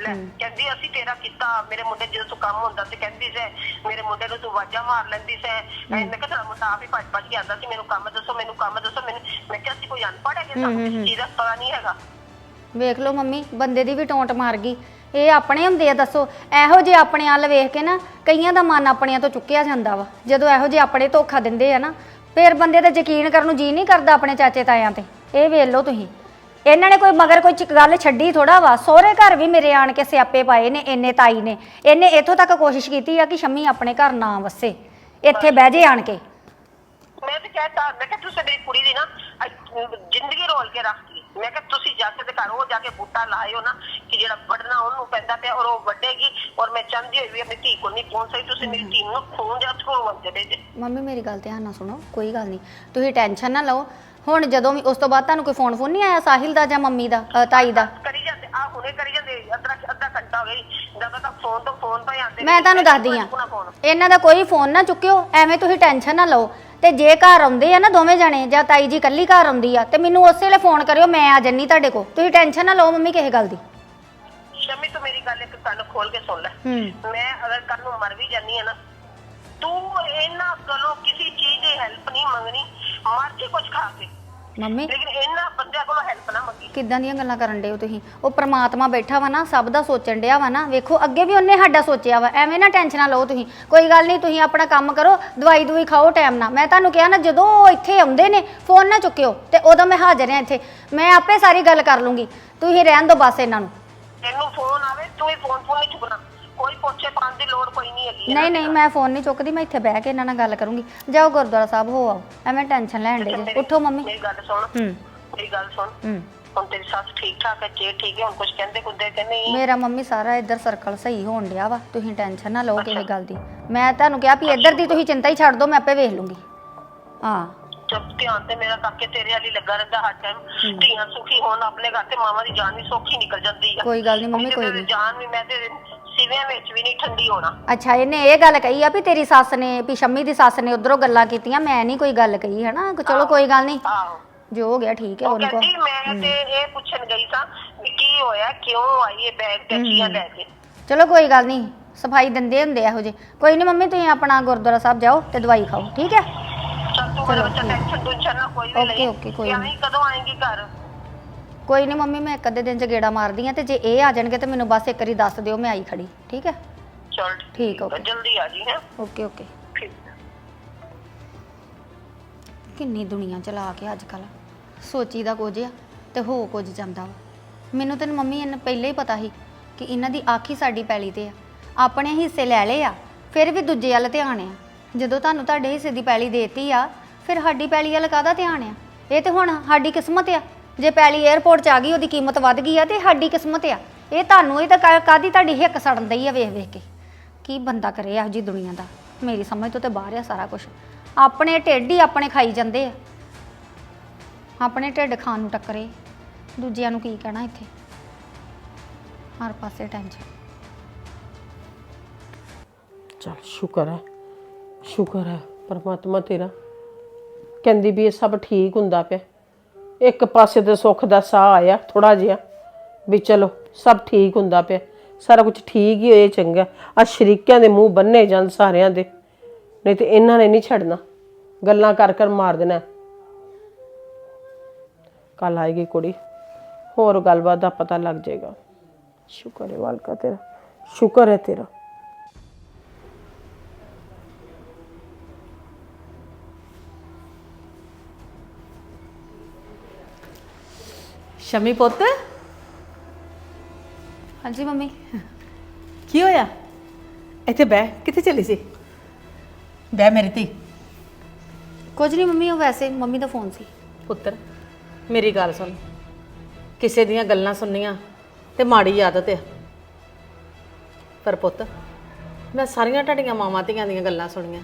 ਲੈ ਕਹਿੰਦੀ ਅਸੀਂ ਤੇਰਾ ਕੀਤਾ ਮੇਰੇ ਮੁੰਡੇ ਜਦੋਂ ਤੂੰ ਕੰਮ ਹੁੰਦਾ ਤੇ ਕਹਿੰਦੀ ਸੀ ਮੇਰੇ ਮੁੰਡੇ ਨੂੰ ਤੂੰ ਵਾਜਾ ਮਾਰ ਲੈਂਦੀ ਸੀ। ਮੈਂ ਕਿਹਾ ਤੇਰਾ ਮੁੰਡਾ ਆਪ ਹੀ ਭੱਜ ਭੱਜ ਕੇ ਆਂਦਾ ਸੀ ਮੈਨੂੰ ਕੰਮ ਦੱਸੋ ਮੈਨੂੰ ਕੰਮ ਦੱਸੋ ਮੈਨੂੰ ਮੈਂ ਕਿਹਾ ਸੀ ਕੋਈ ਅਨਪੜ੍ਹ ਹੈਗੇ ਸਾਨੂੰ ਦਾ ਪਤਾ ਨਹੀਂ ਹੈਗਾ। ਵੇਖ ਲਓ ਮੰਮੀ ਬੰਦੇ ਦੀ ਵੀ ਟੌਂਟ ਮਾਰ ਗਈ। ਇਹ ਆਪਣੇ ਹੁੰਦੇ ਆ ਦੱਸੋ। ਇਹੋ ਜਿਹੇ ਆਪਣੇ ਵੱਲ ਵੇਖ ਕੇ ਨਾ ਕਈਆਂ ਦਾ ਮਨ ਆਪਣਿਆਂ ਤੋਂ ਚੁੱਕਿਆ ਜਾਂਦਾ ਵਾ। ਜਦੋਂ ਇਹੋ ਜਿਹੇ ਆਪਣੇ ਧੋਖਾ ਦਿੰਦੇ ਆ ਨਾ ਫਿਰ ਬੰਦੇ ਤੇ ਯਕੀਨ ਕਰਨ ਨੂੰ ਜੀ ਨਹੀਂ ਕਰਦਾ ਆਪਣੇ ਚਾਚੇ ਤਾਇਆਂ ਤੇ। ਇਹ ਵੇਖ ਲਓ ਤੁਸੀਂ। ਇਹਨਾਂ ਨੇ ਕੋਈ ਮਗਰ ਕੋਈ ਚ- ਗੱਲ ਛੱਡੀ ਥੋੜਾ ਵਾ। ਸਹੁਰੇ ਘਰ ਵੀ ਮੇਰੇ ਆਣ ਕੇ ਸਿਆਪੇ ਪਾਏ ਨੇ ਇੰਨੇ ਤਾਈ ਨੇ। ਇਹਨੇ ਇੱਥੋਂ ਤੱਕ ਕੋਸ਼ਿਸ਼ ਕੀਤੀ ਆ ਕਿ ਸ਼ੰਮੀ ਆਪਣੇ ਘਰ ਨਾ ਵਸੇ। ਇੱਥੇ ਬਹਿ ਜੇ ਆਣ ਕੇ। ਮੈਂ ਤੇ ਕਹਿਤਾ ਮੈਂ ਕਿਹਾ ਤੁਸੀਂ ਮੇਰੀ ਕੁੜੀ ਦੀ ਨਾ ਅੱਜ ਜ਼ਿੰਦਗੀ ਰੋਲ ਕੇ ਰੱਖਤੀ ਮੈਂ ਕਿਹਾ ਤੁਸੀਂ ਜਾ ਕੇ ਤੇ ਘਰ ਉਹ ਜਾ ਕੇ ਬੂਟਾ ਲਾਇਓ ਨਾ ਕਿ ਜਿਹੜਾ ਵੱਢਣਾ ਉਹਨੂੰ ਪੈਂਦਾ ਪਿਆ ਔਰ ਉਹ ਵੱਢੇਗੀ। ਔਰ ਮੈਂ ਚਾਹੁੰਦੀ ਹੋਈ ਵੀ ਆਪਣੀ ਧੀ ਕੋਲ ਨਹੀਂ ਪਹੁੰਚ ਸਕੀ। ਤੁਸੀਂ ਮੇਰੀ ਧੀ ਨੂੰ ਖੂਨ ਜਾਂ ਥੋੜ ਵੰਦੇ ਦੇ ਮੰਮੀ ਮੇਰੀ ਗੱਲ ਧਿਆਨ ਨਾਲ ਸੁਣੋ। ਕੋਈ ਗੱਲ ਨਹੀਂ। ਤੁਸੀਂ ਟੈਨਸ਼ਨ ਨਾ ਲਓ। ਹੁਣ ਜਦੋਂ ਵੀ ਉਸ ਤੋਂ ਬਾਅਦ ਤੁਹਾਨੂੰ ਕੋਈ ਫੋਨ ਫੋਨ ਨਹੀਂ ਆਇਆ ਸਾਹਿਲ ਦਾ ਜਾਂ ਮੰਮੀ ਦਾ ਅ, ਤਾਈ ਦਾ? ਕਰੀ ਜਾਂਦੇ ਆ ਹੁਣੇ ਕਰੀ ਜਾਂਦੇ ਅੱਧਾ ਅੱਧਾ ਘੰਟਾ ਹੋ ਗਿਆ ਜੀ। ਜਦੋਂ ਤੱਕ ਫੋਨ ਤੋਂ ਫੋਨ ਪਏ ਆਉਂਦੇ ਮੈਂ ਤੁਹਾਨੂੰ ਦੱਸਦੀ ਆ ਇਹਨਾਂ ਦਾ ਕੋਈ ਫੋਨ ਨਾ ਚੁੱਕਿਓ ਐਵੇਂ ਤੁਸੀਂ ਟੈਨਸ਼ਨ ਨਾ ਲਓ। ਤੇ ਜੇ ਘਰ ਆਉਂਦੇ ਆ ਨਾ ਦੋਵੇਂ ਜਣੇ ਜਾਂ ਤਾਈ ਜੀ ਇਕੱਲੀ ਘਰ ਆਉਂਦੀ ਆ ਤੇ ਮੈਨੂੰ ਉਸੇ ਵੇਲੇ ਫੋਨ ਕਰਿਓ ਮੈਂ ਆ ਜੰਨੀ ਤੁਹਾਡੇ ਕੋਲ। ਤੁਸੀਂ ਟੈਨਸ਼ਨ ਨਾ ਲਓ ਮੰਮੀ ਕਿਸੇ ਗੱਲ ਦੀ। ਸ਼ਮੀ ਤੂੰ ਮੇਰੀ ਗੱਲ ਇੱਕ ਕੰਨ ਖੋਲ ਕੇ ਸੁਣ ਲੈ। ਹੂੰ। ਮੈਂ ਅਗਰ ਕੱਲ ਨੂੰ ਮਰ ਵੀ ਜਾਨੀ ਆ ਨਾ ਤੂੰ ਇਹਨਾਂ ਕੋਲੋਂ ਕਿਸੇ ਚੀਜ਼ ਦੀ ਹੈਲਪ ਨਹੀਂ ਮੰਗਣੀ। ਮਰ ਜੀ ਕੁਝ ਖਾ ਕੇ। ਮੰਮੀ? ਲੇਕਿਨ ਇਹਨਾਂ ਬੰਦਿਆਂ ਕੋਲੋਂ ਹੈਲਪ ਨਾ ਮੰਗੀ। ਕਿੱਦਾਂ ਦੀਆਂ ਗੱਲਾਂ ਕਰਨ ਡਏ ਹੋ ਤੁਸੀਂ? ਉਹ ਪ੍ਰਮਾਤਮਾ ਬੈਠਾ ਵਾ ਨਾ ਸਭ ਦਾ ਸੋਚਣ ਡਿਆ ਵਾ ਨਾ। ਵੇਖੋ ਅੱਗੇ ਵੀ ਉਹਨੇ ਸਾਡਾ ਸੋਚਿਆ ਵਾ। ਐਵੇਂ ਨਾ ਟੈਨਸ਼ਨਾਂ ਲਓ ਤੁਸੀਂ। ਕੋਈ ਗੱਲ ਨਹੀਂ ਤੁਸੀਂ ਆਪਣਾ ਕੰਮ ਕਰੋ ਦਵਾਈ ਦਵਾਈ ਖਾਓ ਟਾਈਮ ਨਾਲ। ਮੈਂ ਤੁਹਾਨੂੰ ਕਿਹਾ ਨਾ ਜਦੋਂ ਉਹ ਇੱਥੇ ਆਉਂਦੇ ਨੇ ਫੋਨ ਨਾ ਚੁੱਕਿਓ ਤੇ ਉਦੋਂ ਮੈਂ ਹਾਜ਼ਰ ਹਾਂ ਇੱਥੇ। ਮੈਂ ਆਪੇ ਸਾਰੀ ਗੱਲ ਕਰ ਲੂੰਗੀ। ਤੁਸੀਂ ਰਹਿਣ ਦਿਓ ਬਸ ਇਹਨਾਂ ਨੂੰ। ਤੈਨੂੰ ਫੋਨ ਆਵੇ ਤੂੰ ਹੀ ਫੋਨ ਫੋਨ ਨਹੀਂ ਚੁੱਕਣਾ ਕੋਈ ਪੁੱਛੇ ਪਾਣ ਦੀ ਲੋੜ ਕੋਈ ਨਹੀਂ ਹੈਗੀ ਨਹੀਂ ਨਹੀਂ ਮੈਂ ਫੋਨ ਨਹੀਂ ਚੁੱਕਦੀ ਮੈਂ ਇੱਥੇ ਬਹਿ ਕੇ ਇਹਨਾਂ ਨਾਲ ਗੱਲ ਕਰੂੰਗੀ। ਜਾਓ ਗੁਰਦੁਆਰਾ ਸਾਹਿਬ ਹੋ ਆਓ। ਐਵੇਂ ਟੈਨਸ਼ਨ ਲੈਣ ਜੇ। ਉੱਠੋ ਮੰਮੀ। ਮੇਰੀ ਗੱਲ ਸੁਣ। ਹੂੰ। ਮੇਰੀ ਗੱਲ ਸੁਣ। ਹੂੰ। ਹੁਣ ਤੇਰੀ ਸੱਸ ਠੀਕ ਠਾਕ ਹੈ ਜੇ ਠੀਕ ਹੈ ਹੁਣ ਕੁਝ ਕਹਿੰਦੇ ਕੁੰਦੇ ਕਿ ਨਹੀਂ। ਮੇਰਾ ਮੰਮੀ ਸਾਰਾ ਇੱਧਰ ਸਰਕਲ ਸਹੀ ਹੋਣ ਡਿਆ ਵਾ। ਤੁਸੀਂ ਟੈਨਸ਼ਨ ਨਾ ਲਓ ਕਿਸੇ ਗੱਲ ਦੀ। ਮੈਂ ਤੁਹਾਨੂੰ ਕਿਹਾ ਵੀ ਇੱਧਰ ਦੀ ਤੁਸੀਂ ਚਿੰਤਾ ਹੀ ਛੱਡ ਦਿਓ ਮੈਂ ਆਪੇ ਵੇਖ ਲੂੰਗੀ। ਹਾਂ। ਜਦ ਧਿਆਨ ਤੇ ਮੇਰਾ ਕਰਕੇ ਤੇਰੇ ਵਾਲੀ ਲੱਗਾ ਰਹਿੰਦਾ ਹਰ ਟਾਈਮ ਧੀਆਂ ਸੁਖੀ ਹੋਣ ਆਪਣੇ ਘਰ ਤੇ ਮਾਵਾਂ ਦੀ ਜਾਨ ਵੀ ਸੌਖੀ ਨਿਕਲ ਜਾਂਦੀ ਆ। ਕੋਈ ਗੱਲ ਨਹੀਂ ਮੰਮੀ ਕੋਈ ਨਹੀਂ ਜਾਨ ਵੀ ਮੈਂ ਤੇ ਸਿਵਿਆਂ ਵਿੱਚ ਵੀ ਨਹੀਂ ਠੰਡੀ ਹੋਣਾ। ਅੱਛਾ ਇਹਨੇ ਇਹ ਗੱਲ ਕਹੀ ਆ ਵੀ ਤੇਰੀ ਸੱਸ ਨੇ ਵੀ ਸ਼ੰਮੀ ਦੀ ਸੱਸ ਨੇ ਉਧਰੋਂ ਗੱਲਾਂ ਕੀਤੀਆਂ ਮੈਂ ਨਹੀਂ ਕੋਈ ਗੱਲ ਕਹੀ ਹੈ ਚਲੋ ਕੋਈ ਗੱਲ ਨਹੀਂ ਆਹੋ। ਜੋ ਹੋ ਗਿਆ ਠੀਕ ਹੈ ਉਹ ਉਹਨੂੰ ਕੋ ਕਹਿੰਦੀ ਮੈਂ ਤੇ ਇਹ ਪੁੱਛਣ ਗਈ ਸਾਂ ਵੀ ਕੀ ਹੋਇਆ ਕਿਉਂ ਆਈ ਇਹ ਬੈਗ ਟੈਚੀਆਂ ਲੈ ਕੇ? ਚਲੋ ਕੋਈ ਗੱਲ ਨਹੀਂ ਸਫ਼ਾਈ ਦਿੰਦੇ ਹੁੰਦੇ ਇਹੋ ਜੇ ਕੋਈ ਨਹੀਂ ਮੰਮੀ ਤੁਸੀਂ ਆਪਣਾ ਗੁਰਦੁਆਰਾ ਸਾਹਿਬ ਜਾਓ ਤੇ ਦਵਾਈ ਖਾਓ ਠੀਕ ਹੈ? ਚੱਲ ਤੂੰ ਮੇਰੇ ਬੱਚਾ ਟੈਨਸ਼ਨ ਟੈਨਸ਼ਨ ਨਾ ਕੋਈ ਵੀ ਕੋਈ ਨਹੀਂ। ਐਵੇਂ ਕਦੋਂ ਆਏਂਗੀ ਘਰ? ਕੋਈ ਨਹੀਂ ਮੰਮੀ ਮੈਂ ਇੱਕ ਅੱਧੇ ਦਿਨ ਚ ਗੇੜਾ ਮਾਰਦੀ ਆ ਤੇ ਜੇ ਇਹ ਆ ਜਾਣਗੇ ਤੇ ਮੈਨੂੰ ਬਸ ਇੱਕ ਵਾਰੀ ਦੱਸ ਦਿਓ ਮੈਂ ਆਈ ਖੜੀ ਠੀਕ ਹੈ? ਚਲ ਠੀਕ, ਓਕੇ। ਜਲਦੀ ਆ ਜੀ ਹੈ? Okay okay. ਠੀਕ। ਕਿੰਨੀ ਦੁਨੀਆ ਚਲਾ ਕੇ ਅੱਜ ਕੱਲ ਸੋਚੀ ਦਾ ਕੁਝ ਆ ਤੇ ਹੋ ਕੁਝ ਜਾਂਦਾ ਵਾ। ਮੈਨੂੰ ਤੇ ਮੰਮੀ ਇਹਨੂੰ ਪਹਿਲਾਂ ਹੀ ਪਤਾ ਸੀ ਕਿ ਇਹਨਾਂ ਦੀ ਆਖੀ ਸਾਡੀ ਪੈਲੀ ਤੇ ਆ। ਆਪਣੇ ਹਿੱਸੇ ਲੈ ਲਏ ਆ ਫਿਰ ਵੀ ਦੂਜੇ ਵੱਲ ਧਿਆਨ ਆ। ਜਦੋਂ ਤੁਹਾਨੂੰ ਤੁਹਾਡੇ ਹਿੱਸੇ ਦੀ ਪੈਲੀ ਦੇਤੀ ਆ, ਫਿਰ ਸਾਡੀ ਪੈਲੀ ਵੱਲ ਕਾਹਦਾ ਧਿਆਨ ਆ? ਇਹ ਤੇ ਹੁਣ ਸਾਡੀ ਕਿਸਮਤ ਆ। ਜੇ ਪੈਲੀ 에어ਪੋਰਟ ਚ ਆ ਗਈ, ਉਹਦੀ ਕੀਮਤ ਵੱਧ ਗਈ ਆ ਤੇ ਸਾਡੀ ਕਿਸਮਤ ਆ। ਇਹ ਤੁਹਾਨੂੰ, ਇਹ ਤਾਂ ਕਾ- ਕਾਹਦੀ ਤੁਹਾਡੀ ਹਿੱਕ ਸੜਨ ਦਈ ਆ ਵੇਖ ਵੇਖ ਕੇ? ਕੀ ਬੰਦਾ ਕਰੇ ਇਹੋ ਜੀ ਦੁਨੀਆ ਦਾ? ਮੇਰੀ ਸਮਝ ਤੋਂ ਤੇ ਬਾਹਰ ਆ ਸਾਰਾ ਕੁਝ ਆਪਣੇ ਢਿੱਡ ਹੀ ਆਪਣੇ ਖਾਈ ਜਾਂਦੇ ਆ। ਆਪਣੇ ਢਿੱਡ ਖਾਣ ਨੂੰ ਟੱਕਰੇ। ਦੂਜਿਆਂ ਨੂੰ ਕੀ ਕਹਿਣਾ ਇੱਥੇ? ਹਰ ਪਾਸੇ ਟੈਨਸ਼ਨ ਚਲ, ਸ਼ੁਕਰ ਹੈ ਸ਼ੁਕਰ ਹੈ, ਪਰਮਾਤਮਾ ਤੇਰਾ। ਕਹਿੰਦੀ ਵੀ ਇਹ ਸਭ ਠੀਕ ਹੁੰਦਾ ਪਿਆ। ਇੱਕ ਪਾਸੇ ਤੇ ਸੁੱਖ ਦਾ ਸਾਹ ਆਇਆ ਥੋੜਾ ਜਿਹਾ ਵੀ ਚਲੋ, ਸਭ ਠੀਕ ਹੁੰਦਾ ਪਿਆ। ਸਾਰਾ ਕੁਝ ਠੀਕ ਹੀ ਹੋਏ, ਚੰਗਾ। ਆ ਸ਼ਰੀਕਿਆਂ ਦੇ ਮੂੰਹ ਬੰਨੇ ਜਾਣ ਸਾਰਿਆਂ ਦੇ। ਨਹੀਂ ਤੇ ਇਹਨਾਂ ਨੇ ਨਹੀਂ ਛੱਡਣਾ। ਗੱਲਾਂ ਕਰ ਕਰ ਮਾਰ ਦੇਣਾ। ਕੱਲ ਆਏਗੀ ਕੁੜੀ। ਹੋਰ ਗੱਲਬਾਤ ਦਾ ਪਤਾ ਲੱਗ ਜਾਏਗਾ। ਸ਼ੁਕਰ ਹੈ ਵਾਲਕਾ ਤੇਰਾ। ਸ਼ੁਕਰ ਹੈ ਤੇਰਾ। ਸ਼ਮੀ ਪੁੱਤ? ਹਾਂਜੀ ਮੰਮੀ। ਕੀ ਹੋਇਆ? ਇੱਥੇ ਬਹਿ ਕਿੱਥੇ ਚਲੀ ਸੀ? ਬਹਿ ਮੇਰੀ ਧੀ। ਕੁਝ ਨਹੀਂ ਮੰਮੀ ਉਹ ਵੈਸੇ ਮੰਮੀ ਦਾ ਫੋਨ ਸੀ। ਪੁੱਤਰ ਮੇਰੀ ਗੱਲ ਸੁਣ। ਕਿਸੇ ਦੀਆਂ ਗੱਲਾਂ ਸੁਣਨੀਆਂ ਤੇ ਮਾੜੀ ਆਦਤ ਆ। ਪਰ ਪੁੱਤ ਮੈਂ ਸਾਰੀਆਂ ਤੁਹਾਡੀਆਂ ਮਾਵਾਂ ਧੀਆਂ ਦੀਆਂ ਗੱਲਾਂ ਸੁਣੀਆਂ।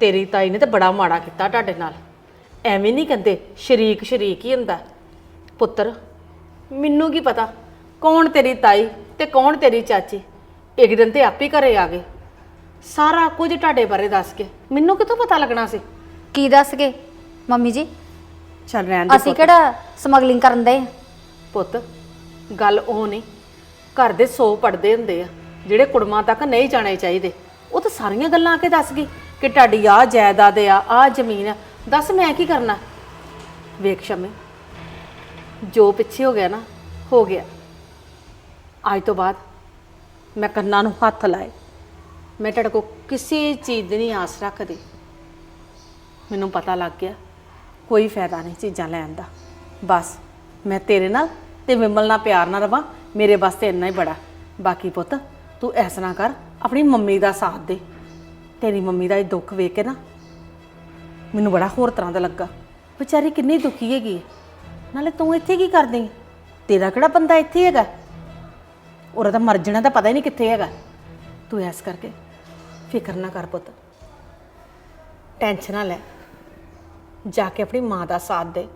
ਤੇਰੀ ਤਾਈ ਨੇ ਤਾਂ ਬੜਾ ਮਾੜਾ ਕੀਤਾ ਤੁਹਾਡੇ ਨਾਲ। ਐਵੇਂ ਨਹੀਂ ਕਹਿੰਦੇ ਸ਼ਰੀਕ ਸ਼ਰੀਕ ਹੀ ਹੁੰਦਾ। ਪੁੱਤਰ ਮੈਨੂੰ ਕੀ ਪਤਾ ਕੌਣ ਤੇਰੀ ਤਾਈ ਤੇ ਕੌਣ ਤੇਰੀ ਚਾਚੀ? ਇੱਕ ਦਿਨ ਤੇ ਆਪੇ ਘਰੇ ਆ ਗਏ। ਸਾਰਾ ਕੁਝ ਤੁਹਾਡੇ ਬਾਰੇ ਦੱਸ ਕੇ ਮੈਨੂੰ ਕਿੱਥੋਂ ਪਤਾ ਲੱਗਣਾ ਸੀ? ਕੀ ਦੱਸ ਗਏ? ਮੰਮੀ ਜੀ ਚੱਲ ਰਹਿਣ ਦੇ ਅਸੀਂ ਕਿਹੜਾ ਸਮਗਲਿੰਗ ਕਰਨ ਦੇ ਪੁੱਤ ਗੱਲ ਉਹ ਨਹੀਂ। ਘਰ ਦੇ 100 ਪੜਦੇ ਹੁੰਦੇ ਆ ਜਿਹੜੇ ਕੁੜਮਾਂ ਤੱਕ ਨਹੀਂ ਜਾਣੇ ਚਾਹੀਦੇ। ਉਹ ਤਾਂ ਸਾਰੀਆਂ ਗੱਲਾਂ ਆ ਕੇ ਦੱਸ ਗਈ ਕਿ ਤੁਹਾਡੀ ਆ ਜਾਇਦਾਦ ਆ ਆ ਜ਼ਮੀਨ ਆ। ਦੱਸ ਮੈਂ ਕੀ ਕਰਨਾ? ਵੇਖ ਸ਼ਮੇ ਜੋ ਪਿੱਛੇ ਹੋ ਗਿਆ ਨਾ, ਹੋ ਗਿਆ। ਅੱਜ ਤੋਂ ਬਾਅਦ ਮੈਂ ਕੰਨਾਂ ਨੂੰ ਹੱਥ ਲਾਏ। ਮੈਂ ਤੁਹਾਡੇ ਕੋਲ ਕਿਸੇ ਚੀਜ਼ ਦੀ ਨਹੀਂ ਆਸ ਰੱਖਦੀ। ਮੈਨੂੰ ਪਤਾ ਲੱਗ ਗਿਆ, ਕੋਈ ਫਾਇਦਾ ਨਹੀਂ ਚੀਜ਼ਾਂ ਲੈਣ ਦਾ। ਬਸ, ਮੈਂ ਤੇਰੇ ਨਾਲ ਤੇ ਵਿਮਲ ਨਾਲ ਪਿਆਰ ਨਾਲ ਰਵਾਂ, ਮੇਰੇ ਵਾਸਤੇ ਇੰਨਾ ਹੀ ਬੜਾ। ਬਾਕੀ ਪੁੱਤ, ਤੂੰ ਐਸ ਨਾ ਕਰ, ਆਪਣੀ ਮੰਮੀ ਦਾ ਸਾਥ ਦੇ। ਤੇਰੀ ਮੰਮੀ ਦਾ ਇਹ ਦੁੱਖ ਵੇਖ ਕੇ ਨਾ, ਮੈਨੂੰ ਬੜਾ ਹੋਰ ਤਰ੍ਹਾਂ ਦਾ ਲੱਗਾ। ਵਿਚਾਰੀ ਕਿੰਨੀ ਦੁਖੀ ਹੈਗੀ ਹੈ। ਨਾਲੇ ਤੂੰ ਇੱਥੇ ਕੀ ਕਰਦੀ? ਤੇਰਾ ਕਿਹੜਾ ਬੰਦਾ ਇੱਥੇ ਹੈਗਾ? ਉਹਦਾ ਤਾਂ ਮਰ ਜਾਣਾ ਤਾਂ ਪਤਾ ਹੀ ਨਹੀਂ ਕਿੱਥੇ ਹੈਗਾ। ਤੂੰ ਐਸ ਕਰਕੇ ਫਿਕਰ ਨਾ ਕਰ ਪੁੱਤ। ਟੈਨਸ਼ਨ ਨਾ ਲੈ। ਜਾ ਕੇ ਆਪਣੀ ਮਾਂ ਦਾ ਸਾਥ ਦੇ।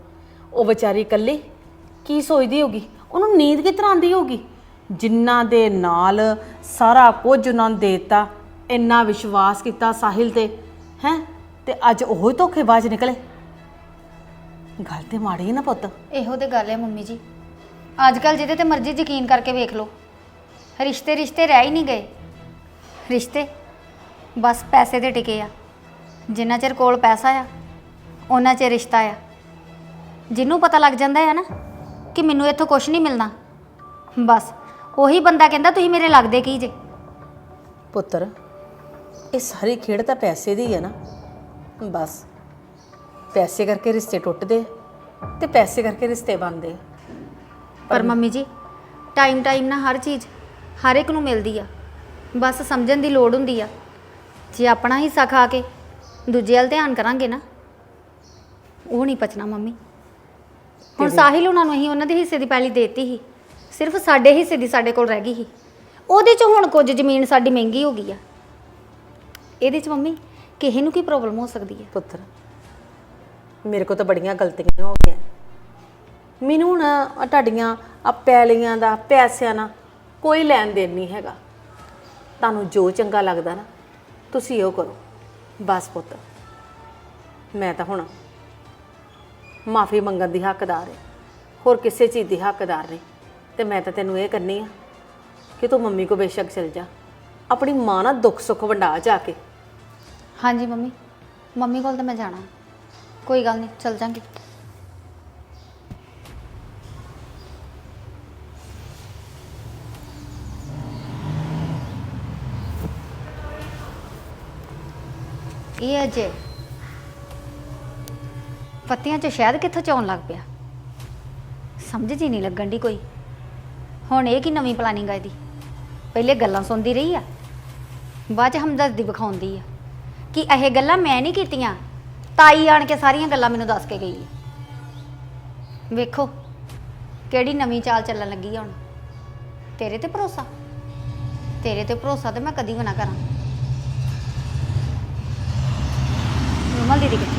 ਉਹ ਵਿਚਾਰੀ ਇਕੱਲੀ ਕੀ ਸੋਚਦੀ ਹੋਗੀ ਉਹਨੂੰ ਨੀਂਦ ਕਿਸ ਤਰ੍ਹਾਂ ਆਉਂਦੀ ਹੋਗੀ ਜਿਨ੍ਹਾਂ ਦੇ ਨਾਲ ਸਾਰਾ ਕੁਝ ਉਹਨਾਂ ਨੂੰ ਦੇਤਾ, ਇੰਨਾ ਵਿਸ਼ਵਾਸ ਕੀਤਾ ਸਾਹਿਲ ਤੇ, ਹੈ? ਤੇ ਅੱਜ ਉਹ ਹੀ ਧੋਖੇਬਾਜ਼ ਨਿਕਲੇ। ਗੱਲ ਤੇ ਮਾੜੀ ਹੈ ਨਾ ਪੁੱਤ। ਇਹੋ ਤੇ ਗੱਲ ਹੈ ਮੰਮੀ ਜੀ। ਅੱਜ ਕੱਲ ਜਿਹਦੇ ਤੇ ਮਰਜ਼ੀ ਯਕੀਨ ਕਰਕੇ ਵੇਖ ਲਓ। ਰਿਸ਼ਤੇ ਰਿਸ਼ਤੇ ਰਹਿ ਹੀ ਨਹੀਂ ਗਏ। ਰਿਸ਼ਤੇ ਬਸ ਪੈਸੇ ਤੇ ਟਿਕੇ ਆ। ਜਿੰਨਾ ਚਿਰ ਕੋਲ ਪੈਸਾ ਆ ਉਹਨਾਂ ਚਿਰ ਰਿਸ਼ਤਾ ਆ। ਜਿਹਨੂੰ ਪਤਾ ਲੱਗ ਜਾਂਦਾ ਹੈ ਨਾ ਕਿ ਮੈਨੂੰ ਇੱਥੋਂ ਕੁਝ ਨਹੀਂ ਮਿਲਣਾ। ਬਸ ਉਹੀ ਬੰਦਾ ਕਹਿੰਦਾ ਤੁਸੀਂ ਮੇਰੇ ਲੱਗਦੇ ਕੀ ਜੇ? ਪੁੱਤਰ ਇਹ ਸਾਰੀ ਖੇਡ ਤਾਂ ਪੈਸੇ ਦੀ ਹੈ ਨਾ। ਬਸ ਪੈਸੇ ਕਰਕੇ ਰਿਸ਼ਤੇ ਟੁੱਟਦੇ ਤੇ ਪੈਸੇ ਕਰਕੇ ਰਿਸ਼ਤੇ ਬਣਦੇ ਪਰ ਮੰਮੀ ਜੀ ਟਾਈਮ ਟਾਈਮ ਨਾਲ ਹਰ ਚੀਜ਼ ਹਰ ਇੱਕ ਨੂੰ ਮਿਲਦੀ ਆ। ਬਸ ਸਮਝਣ ਦੀ ਲੋੜ ਹੁੰਦੀ ਆ। ਜੇ ਆਪਣਾ ਹਿੱਸਾ ਖਾ ਕੇ ਦੂਜੇ ਵੱਲ ਧਿਆਨ ਕਰਾਂਗੇ ਨਾ ਉਹ ਨਹੀਂ ਪਚਣਾ ਮੰਮੀ। ਹੁਣ ਸਾਹਿਲ ਉਹਨਾਂ ਨੂੰ ਅਸੀਂ ਉਹਨਾਂ ਦੇ ਹਿੱਸੇ ਦੀ ਪੈਲੀ ਦੇਤੀ ਸੀ ਸਿਰਫ ਸਾਡੇ ਹਿੱਸੇ ਦੀ ਸਾਡੇ ਕੋਲ ਰਹਿ ਗਈ ਸੀ। ਉਹਦੇ ਚ ਹੁਣ ਕੁਝ ਜ਼ਮੀਨ ਸਾਡੀ ਮਹਿੰਗੀ ਹੋ ਗਈ ਆ। ਇਹਦੇ ਚ ਮੰਮੀ ਕਿਸੇ ਨੂੰ ਕੀ ਪ੍ਰੋਬਲਮ ਹੋ ਸਕਦੀ ਹੈ ਪੁੱਤਰ ਮੇਰੇ ਕੋਲ ਤਾਂ ਬੜੀਆਂ ਗਲਤੀਆਂ ਹੋ ਗਈਆਂ। ਮੈਨੂੰ ਹੁਣ ਆਹ ਤੁਹਾਡੀਆਂ ਆ ਪੈਲੀਆਂ ਦਾ, ਪੈਸਿਆਂ ਨਾਲ ਕੋਈ ਲੈਣ ਦੇਣ ਨਹੀਂ ਹੈਗਾ। ਤੁਹਾਨੂੰ ਜੋ ਚੰਗਾ ਲੱਗਦਾ ਨਾ, ਤੁਸੀਂ ਉਹ ਕਰੋ। ਬਸ ਪੁੱਤ, ਮੈਂ ਤਾਂ ਹੁਣ ਮਾਫੀ ਮੰਗਣ ਦੀ ਹੱਕਦਾਰ ਹਾਂ। ਹੋਰ ਕਿਸੇ ਚੀਜ਼ ਦੀ ਹੱਕਦਾਰ ਨਹੀਂ। ਤੇ ਮੈਂ ਤਾਂ ਤੈਨੂੰ ਇਹ ਕਰਨੀ ਆ ਕਿ ਤੂੰ ਮੰਮੀ ਕੋ ਬੇਸ਼ੱਕ ਚਲ ਜਾ। ਆਪਣੀ ਮਾਂ ਨਾਲ ਦੁੱਖ ਸੁੱਖ ਵੰਡਾ ਜਾ ਕੇ। ਹਾਂਜੀ ਮੰਮੀ ਮੰਮੀ ਕੋਲ ਤਾਂ ਮੈਂ ਜਾਣਾ। ਕੋਈ ਗੱਲ ਨਹੀਂ, ਚੱਲ ਜਾਂਗੇ। ਇਹ ਅਜੇ ਪੱਤਿਆਂ 'ਚ ਸ਼ਾਇਦ ਕਿੱਥੋਂ ਚੌਣ ਲੱਗ ਪਿਆ? ਸਮਝ ਜੀ ਨਹੀਂ ਲੱਗਣ ਦੀ ਕੋਈ। ਹੁਣ ਇਹ ਕੀ ਨਵੀਂ ਪਲਾਨਿੰਗ ਆ ਇਹਦੀ? ਪਹਿਲੇ ਗੱਲਾਂ ਸੁਣਦੀ ਰਹੀ ਆ, ਬਾਅਦ ਚ ਹਮਦਰਦੀ ਵਿਖਾਉਂਦੀ ਆ ਕਿ ਇਹ ਗੱਲਾਂ ਮੈਂ ਨਹੀਂ ਕੀਤੀਆਂ। ਤਾਈ ਆਣ ਕੇ ਸਾਰੀਆਂ ਗੱਲਾਂ ਮੈਨੂੰ ਦੱਸ ਕੇ ਗਈ ਹੈ ਵੇਖੋ, ਕਿਹੜੀ ਨਵੀਂ ਚਾਲ ਚੱਲਣ ਲੱਗੀ ਆ ਹੁਣ। ਤੇਰੇ ਤੇ ਭਰੋਸਾ? ਤੇਰੇ ਤੇ ਭਰੋਸਾ ਤੇ ਮੈਂ ਕਦੀ ਵੀ ਨਾ ਕਰਾਂ। ਵਿਮਲ ਦੀਦੀ ਕਿੱਥੇ?